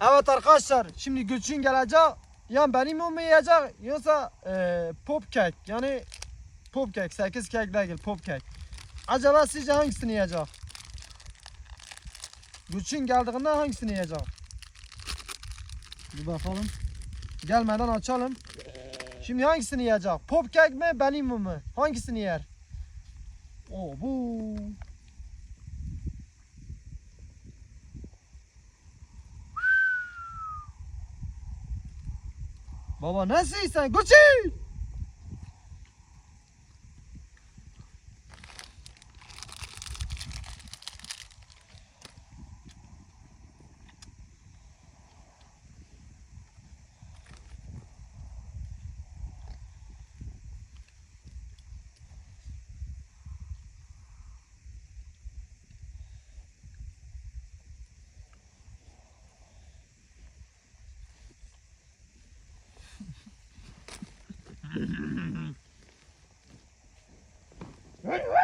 Evet arkadaşlar şimdi Gülçin gelecek. Ya benim mu yiyecek yoksa e, pop kek yani pop kek 8 kek değil pop kek. Acaba sizce hangisini yiyecek? Gülçin geldiğinde hangisini yiyecek? Bir bakalım. Gelmeden açalım. Şimdi hangisini yiyecek? Pop kek mi benim mu? Hangisini yer? Oo bu. Baba nasılsın? Gucci! Mm-hmm. right.